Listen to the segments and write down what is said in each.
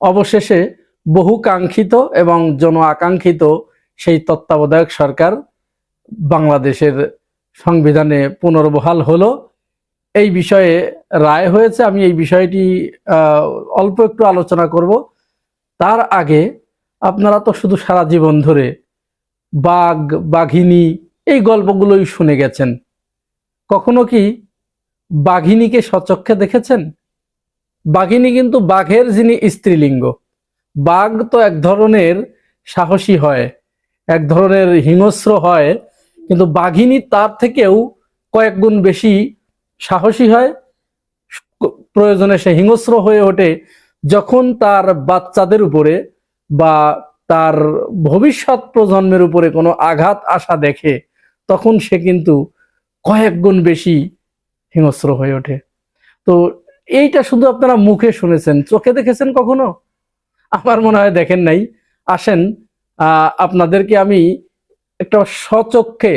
অবশেষে বহু কাঙ্ক্ষিত এবং জন আকাঙ্ক্ষিত সেই তত্ত্বাবধায়ক সরকার বাংলাদেশের সংবিধানে পুনর্বহাল হলো। এই বিষয়ে রায় হয়েছে, আমি এই বিষয়টি অল্প একটু আলোচনা করব। তার আগে আপনারা তো শুধু সারা জীবন ধরে বাঘ, বাঘিনী এই গল্পগুলোই শুনে গেছেন। কখনো কি বাঘিনীকে সচক্ষে দেখেছেন? বাঘিনী কিন্তু বাঘের যিনি স্ত্রীলিঙ্গ, বাঘ তো এক ধরনের সাহসী হয়, এক ধরনের হিংস্র হয়, কিন্তু বাঘিনী তার থেকেও কয়েক গুণ বেশি সাহসী হয়। প্রয়োজনে সে হিংস্র হয়ে ওঠে যখন তার বাচ্চাদের উপরে বা তার ভবিষ্যৎ প্রজন্মের উপরে কোনো আঘাত আসা দেখে, তখন সে কিন্তু কয়েক গুণ বেশি হিংস্র হয়ে ওঠে। তো এইটা শুধু আপনারা মুখে শুনেছেন, চোখে দেখেছেন কখনো? আমার মনে হয় দেখেন নাই। আসেন আপনাদেরকে আমি একটা সচক্ষে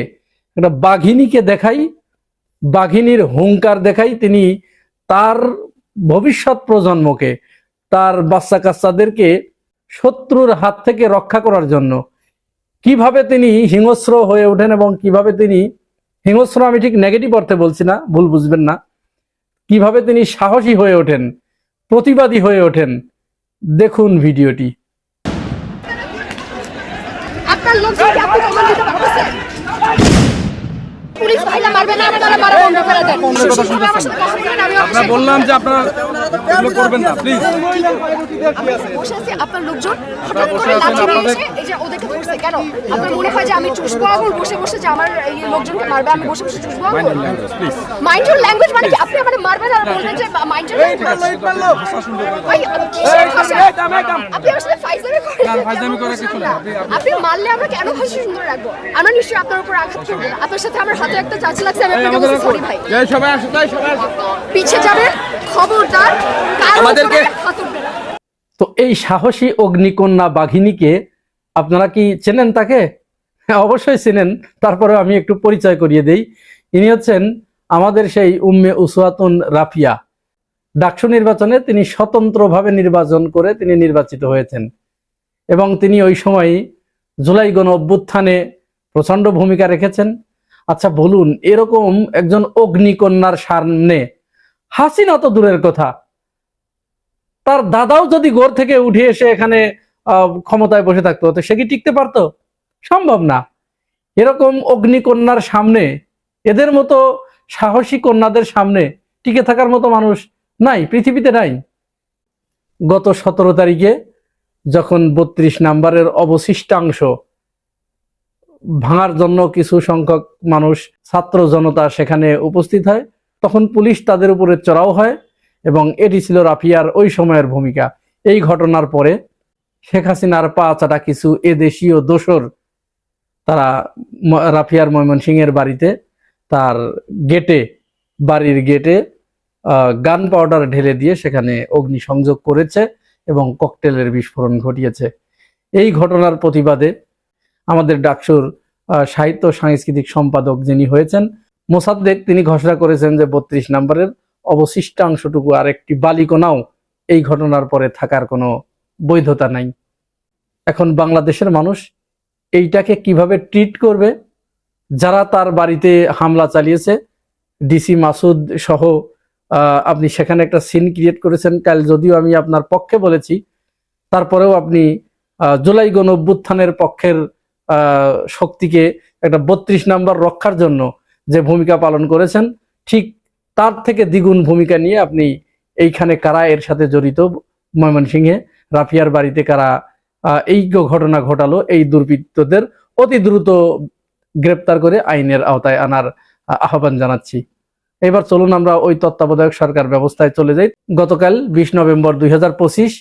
একটা বাঘিনীকে দেখাই, বাঘিনীর হুঙ্কার দেখাই, তিনি তার ভবিষ্যৎ প্রজন্মকে, তার বাচ্চা কাচ্চাদেরকে শত্রুর হাত থেকে রক্ষা করার জন্য। কীভাবে তিনি হিংস্র হয়ে ওঠেন এবং কীভাবে তিনি, হিংস্র আমি ঠিক নেগেটিভ অর্থে বলছি না, ভুল বুঝবেন না। কীভাবে তিনি সাহসী হয়ে ওঠেন প্রতিবাদী হয়ে ওঠেন দেখুন ভিডিওটি। আপনার লোকজন পুলিশ ভাইরা মারবে না আপনারা মারা বন্ধ করে দেন। বললাম যে আপনারা এগুলো করবেন না প্লিজ বসে আছি আপনার লোকজন আপনারা হঠাৎ বসে করে আছেন, লাঠি নিয়ে আপনাদের- এসে এই যে ওদেরকে ধরছে কেন? আপনার মনে হয় যে আমি চুষবো আঙুল বসে বসে যে আমার এই লোকজনকে মারবে আমি বসে বসে চুষবো মাইন্ড ইউর ল্যাঙ্গুয়েজ মানে কি? আপনি মানে মারবেন আর বলবেন যে মাইন্ড ইউর ভাই কিসের ভাষা আপনি আসলে। আপনি- মারলে আমরা কেন ভাষা সুন্দর রাখব? আমরা নিশ্চয়ই আপনার উপর আঘাত করব। আপনার সাথে আমার হাতে একটা চাচা লাগছে আমি আপনাকে বলছি সরি ভাই। সবাই আসো তাই সবাই আসো। পিছে যাবে খবরদার আমাদেরকে-। তো এই সাহসী অগ্নিকন্যা বাঘিনীকে আপনারা কি চেনেন তাকে? হ্যাঁ অবশ্যই চেনেন। তারপরে আমি একটু পরিচয় করিয়ে দেই। ইনি হচ্ছেন আমাদের সেই উম্মে উসওয়াতুন রাফিয়া। ডাকসু নির্বাচনে তিনি স্বতন্ত্রভাবে নির্বাচন করে তিনি নির্বাচিত হয়েছেন। এবং তিনি ওই সময় জুলাই গণ অভ্যুত্থানে প্রচণ্ড ভূমিকা রেখেছেন। আচ্ছা বলুন, এরকম একজন অগ্নিকন্যার সামনে হাসিনা তো দূরের কথা। তার দাদাও যদি গোর থেকে উঠে এসে এখানে ক্ষমতায় বসে থাকতো, তো সে কি টিকতে পারতো? সম্ভব না। এরকম অগ্নিকন্যার সামনে, এদের মতো সাহসী কন্যাদের সামনে টিকে থাকার মতো মানুষ নাই, পৃথিবীতে নাই। গত সতেরো তারিখে যখন বত্রিশ নাম্বারের অবশিষ্টাংশ ভাঙার জন্য কিছু সংখ্যক মানুষ, ছাত্র জনতা সেখানে উপস্থিত হয়। তখন পুলিশ তাদের উপরে চড়াও হয় এবং এটি ছিল রাফিয়ার ওই সময়ের ভূমিকা। এই ঘটনার পরে শেখ হাসিনার পা চাটা কিছু এদেশীয় দোসর তারা রাফিয়ার ময়মনসিংহের বাড়িতে তার গেটে, বাড়ির গেটে গান পাউডার ঢেলে দিয়ে সেখানে অগ্নিসংযোগ করেছে এবং ককটেলের বিস্ফোরণ ঘটিয়েছে। এই ঘটনার প্রতিবাদে আমাদের ডাকসুর সাহিত্য সাংস্কৃতিক সম্পাদক যিনি হয়েছেন, মোসাদ্দেক, তিনি ঘোষণা করেছেন যে বত্রিশ নম্বরের অবশিষ্টাংশটুকু আর একটি বালিকোনাও এই ঘটনার পরে থাকার কোনো বৈধতা নাই। এখন বাংলাদেশের মানুষ এইটাকে কীভাবে ট্রিট করবে? যারা তার বাড়িতে হামলা চালিয়েছে ডিসি মাসুদ সহ আপনি সেখানে একটা সিন ক্রিয়েট করেছেন, কাল যদিও আমি আপনার পক্ষে বলেছি, তারপরেও আপনি জুলাই গণ অভ্যুত্থানের পক্ষের শক্তিকে একটা বত্রিশ নাম্বার রক্ষার জন্য যে ভূমিকা পালন করেছেন, ঠিক তার থেকে দ্বিগুণ ভূমিকা নিয়ে আপনি এইখানে কারা এর সাথে জড়িত? ময়মনসিংহে, রাফিয়ার বাড়িতে কারা এই ঘটনা ঘটালো, এই দুর্বৃত্তদের অতি দ্রুত গ্রেপ্তার করে আইনের আওতায় আনার আহ্বান জানাচ্ছি। এবার চলুন আমরা ওই তত্ত্বাবধায়ক সরকার ব্যবস্থায় চলে যাই। গতকাল বিশ নভেম্বর দুই হাজার পঁচিশ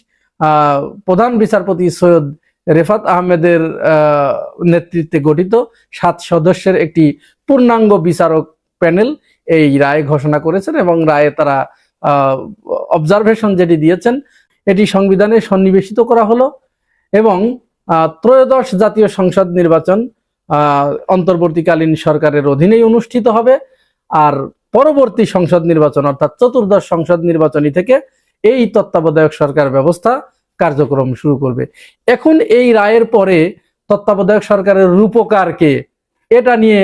প্রধান বিচারপতি সৈয়দ রেফাত আহমেদের আহ, নেতৃত্বে গঠিত সাত সদস্যের একটি পূর্ণাঙ্গ বিচারক প্যানেল এই রায় ঘোষণা করেছেন এবং রায়ে তারা অবজারভেশন যেটি দিয়েছেন এটি সংবিধানে সন্নিবেশিত করা হলো এবং ত্রয়োদশ জাতীয় সংসদ নির্বাচন অন্তর্বর্তীকালীন সরকারের অধীনেই অনুষ্ঠিত হবে আর পরবর্তী সংসদ নির্বাচন অর্থাৎ চতুর্দশ সংসদ নির্বাচনী থেকে এই তত্ত্বাবধায়ক সরকার ব্যবস্থা কার্যক্রম শুরু করবে। এখন এই রায়ের পরে তত্ত্বাবধায়ক সরকারের রূপকারকে এটা নিয়ে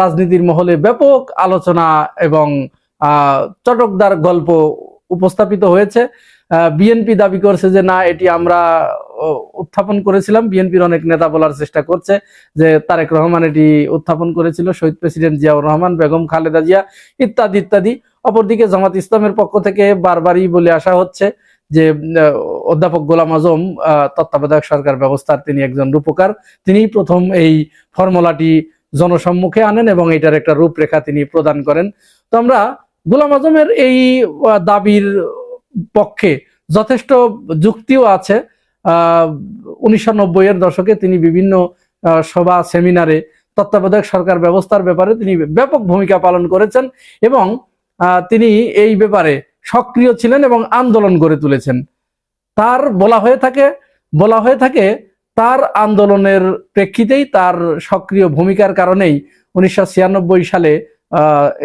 রাজনীতির মহলে ব্যাপক আলোচনা এবং চটকদার গল্প উপস্থাপিত হয়েছে। বিএনপি দাবি করছে যে, না, এটি আমরা উত্থাপন করেছিলাম। বিএনপির অনেক নেতা বলার চেষ্টা করছে যে, তারেক রহমান এটি উত্থাপন করেছিল, শহীদ প্রেসিডেন্ট জিয়াউর রহমান, বেগম খালেদা জিয়া ইত্যাদি ইত্যাদি। অপরদিকে জামাত ইসলামের পক্ষ থেকে বারবারই বলে আসা হচ্ছে যে অধ্যাপক গোলাম আজম তত্ত্বাবধায়ক সরকার ব্যবস্থার তিনি একজন রূপকার। তিনিই প্রথম এই ফর্মুলাটি জনসম্মুখে আনেন এবং এটার একটা রূপরেখা তিনি প্রদান করেন। তো আমরা গোলাম আজমের এই দাবির পক্ষে যথেষ্ট যুক্তিও আছে। উনিশশো এর দশকে তিনি বিভিন্ন সভা, সেমিনারে তত্ত্বাবধায়ক সরকার ব্যবস্থার ব্যাপারে তিনি ব্যাপক ভূমিকা পালন করেছেন এবং তিনি এই ব্যাপারে সক্রিয় ছিলেন এবং আন্দোলন গড়ে তুলেছেন। তার বলা হয়ে থাকে, বলা হয়ে থাকে, তার আন্দোলনের প্রেক্ষিতেই তার সক্রিয় ভূমিকার কারণেই উনিশশো ছিয়ানব্বই সালে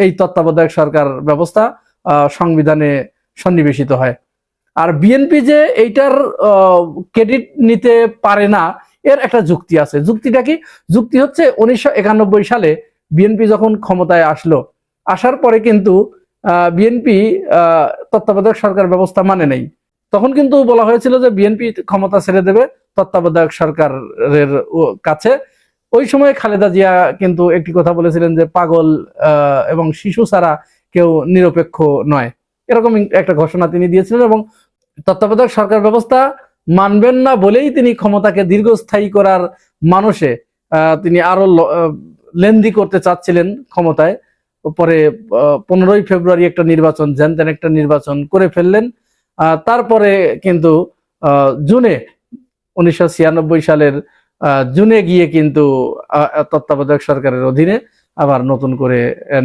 এই তত্ত্বাবধায়ক সরকার ব্যবস্থা সংবিধানে সন্নিবেশিত হয়। আর বিএনপি যে এইটার ক্রেডিট নিতে পারে না, এর একটা যুক্তি আছে। যুক্তিটা কি? যুক্তি হচ্ছে উনিশশো একানব্বই সালে বিএনপি যখন ক্ষমতায় আসলো, আসার পরে কিন্তু বিএনপি তত্ত্বাবধায়ক সরকার ব্যবস্থা মানে নেই। তখন কিন্তু বলা হয়েছিল যে বিএনপি ক্ষমতা ছেড়ে দেবে তত্ত্বাবধায়ক সরকারের কাছে। ওই সময় খালেদা জিয়া কিন্তু একটি কথা বলেছিলেন যে পাগল এবং শিশু ছাড়া কেউ নিরপেক্ষ নয়। এরকম একটা ঘোষণা তিনি দিয়েছিলেন এবং তত্ত্বাবধায়ক সরকার ব্যবস্থা মানবেন না বলেই তিনি ক্ষমতাকে দীর্ঘস্থায়ী করার মানুষে তিনি আরও লেন্দি করতে চাচ্ছিলেন ক্ষমতায়। পরে পনেরোই ফেব্রুয়ারি একটা নির্বাচন যেন তেন একটা নির্বাচন করে ফেললেন। তারপরে কিন্তু জুনে উনিশশো সালের জুনে গিয়ে কিন্তু তত্ত্বাবধায়ক সরকারের অধীনে আবার নতুন করে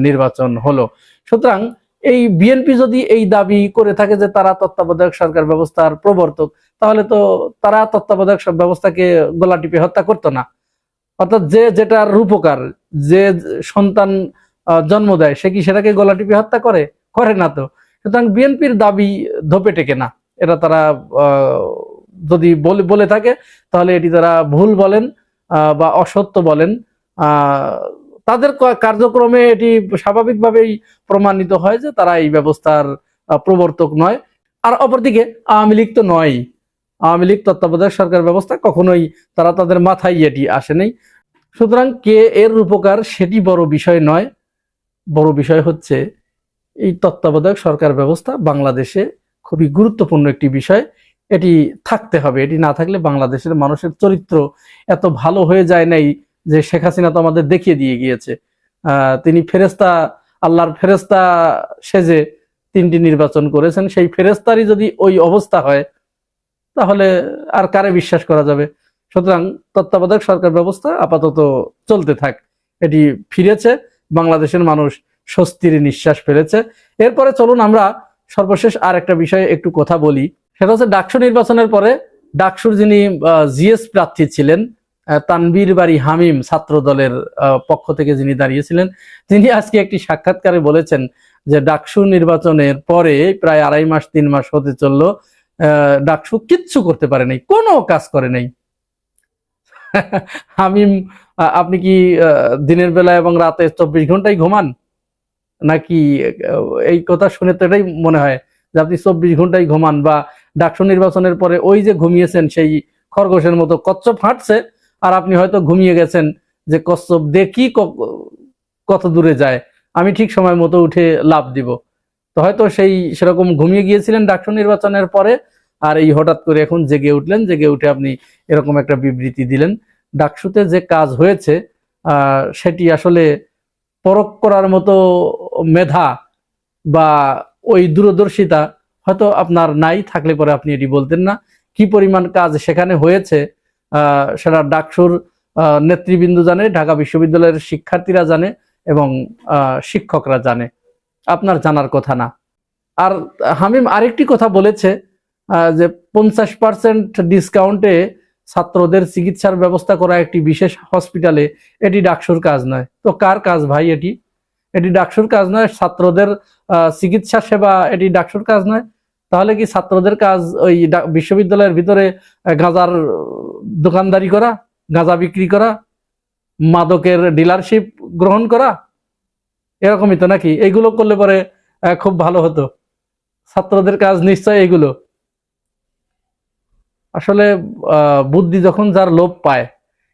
নির্বাচন হলো। সুতরাং এই বিএনপি যদি এই দাবি করে থাকে যে তারা তত্ত্বাবধায়ক সরকার ব্যবস্থার প্রবর্তক, তাহলে তো তারা তত্ত্বাবধায়ক ব্যবস্থাকে গলা টিপে হত্যা করতো না। অর্থাৎ যে যেটার রূপকার, যে সন্তান জন্ম দেয়। সে কি সেটাকে গলা টিপে হত্যা করে? করে না তো। সুতরাং বিএনপির দাবি ধোপে টেকে না। এটা তারা যদি বলে থাকে, তাহলে এটি তারা ভুল বলেন বা অসত্য বলেন। তাদের কার্যক্রমে এটি স্বাভাবিকভাবেই প্রমাণিত হয় যে তারা এই ব্যবস্থার প্রবর্তক নয়। আর অপরদিকে, আওয়ামী লীগ তো নয় আওয়ামী লীগ তত্ত্বাবধায়ক সরকার ব্যবস্থা কখনোই তারা তাদের মাথায় এটি আসেনি সুতরাং কে এর রূপকার সেটি বড় বিষয় নয়। বড় বিষয় হচ্ছে, এই তত্ত্বাবধায়ক সরকার ব্যবস্থা বাংলাদেশে খুবই গুরুত্বপূর্ণ একটি বিষয়। এটি থাকতে হবে, এটি না থাকলে বাংলাদেশের মানুষের চরিত্র এত ভালো হয়ে যায় নাই যে শেখ হাসিনা তো আমাদের দেখিয়ে দিয়ে গিয়েছে। তিনি ফেরেস্তা আল্লাহর ফেরেস্তা সেজে তিনটি নির্বাচন করেছেন। সেই ফেরেস্তারই যদি ওই অবস্থা হয়, তাহলে আর কারে বিশ্বাস করা যাবে? সুতরাং তত্ত্বাবধায়ক সরকার ব্যবস্থা আপাতত চলতে থাক। এটি ফিরেছে। বাংলাদেশের মানুষ স্বস্তির নিঃশ্বাস ফেলেছে। এরপরে চলুন আমরা সর্বশেষ আর একটা বিষয়ে একটু কথা বলি। সেটা হচ্ছে ডাকসু নির্বাচনের পরে ডাকসুর যিনি জিএস প্রার্থী ছিলেন তানবীর বাড়ি হামিম ছাত্র দলের পক্ষ থেকে যিনি দাঁড়িয়েছিলেন, তিনি আজকে একটি সাক্ষাৎকারে বলেছেন যে ডাকসু নির্বাচনের পরে প্রায় আড়াই মাস, তিন মাস হতে চলল ডাকসু কিচ্ছু করতে পারে নাই কোনো কাজ করে নাই। আহ, আপনি কি দিনের বেলা এবং রাতে চব্বিশ ঘন্টায় ঘুমান? নাকি এই কথা শুনে তো এটাই মনে হয় যে আপনি চব্বিশ ঘন্টায় ঘুমান বা ডাকসু নির্বাচনের পরে ওই যে ঘুমিয়েছেন সেই খরগোশের মতো কচ্ছপ হাঁটছে আর আপনি হয়তো ঘুমিয়ে গেছেন যে কচ্ছপ দেখি কত দূরে যায়? আমি ঠিক সময় মতো উঠে লাভ দিব। তো হয়তো সেই সেরকম ঘুমিয়ে গিয়েছিলেন ডাকসু নির্বাচনের পরে আর এই হঠাৎ করে এখন জেগে উঠলেন, জেগে উঠে আপনি এরকম একটা বিবৃতি দিলেন। ডাকসুতে যে কাজ হয়েছে সেটি আসলে পরখ করার মতো মেধা বা ওই দূরদর্শিতা হয়তো আপনার নাই, থাকলে পরে আপনি এটি বলতেন না। কি পরিমাণ কাজ সেখানে হয়েছে সেটা ডাকসুর নেতৃবৃন্দ জানে, ঢাকা বিশ্ববিদ্যালয়ের শিক্ষার্থীরা জানে এবং শিক্ষকরা জানে। আপনার জানার কথা না। আর হামিম আরেকটি কথা বলেছে যে পঞ্চাশ পার্সেন্ট ডিসকাউন্টে ছাত্রদের চিকিৎসার ব্যবস্থা করা একটি বিশেষ হসপিটালে এটি ডাকসুর কাজ নয়। তো কার কাজ ভাই এটি? এটি ডাকসুর কাজ নয়, ছাত্রদের চিকিৎসা সেবা এটি ডাকসুর কাজ নয়। তাহলে কি ছাত্রদের কাজ ওই বিশ্ববিদ্যালয়ের ভিতরে গাঁজার দোকানদারি করা, গাঁজা বিক্রি করা, মাদকের ডিলারশিপ গ্রহণ করা? এরকমই তো নাকি? এইগুলো করলে পরে খুব ভালো হতো। ছাত্রদের কাজ নিশ্চয় এগুলো। আসলে বুদ্ধি যখন যার লোভ পায়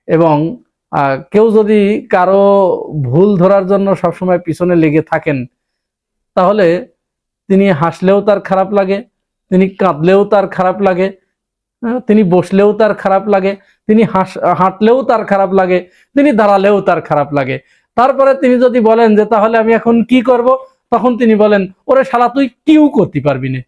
এবং কেউ যদি কারও ভুল ধরার জন্য সবসময় পিছনে লেগে থাকেন, তাহলে তিনি হাসলেও তার খারাপ লাগে, তিনি কাঁদলেও তার খারাপ লাগে তিনি বসলেও তার খারাপ লাগে, তিনি হাস, হাঁটলেও তার খারাপ লাগে, তিনি দাঁড়ালেও তার খারাপ লাগে। তারপরে তিনি যদি বলেন যে, তাহলে আমি এখন কি করব? তখন তিনি বলেন, ওরে শালা, তুই কিউ করতে পারবি না।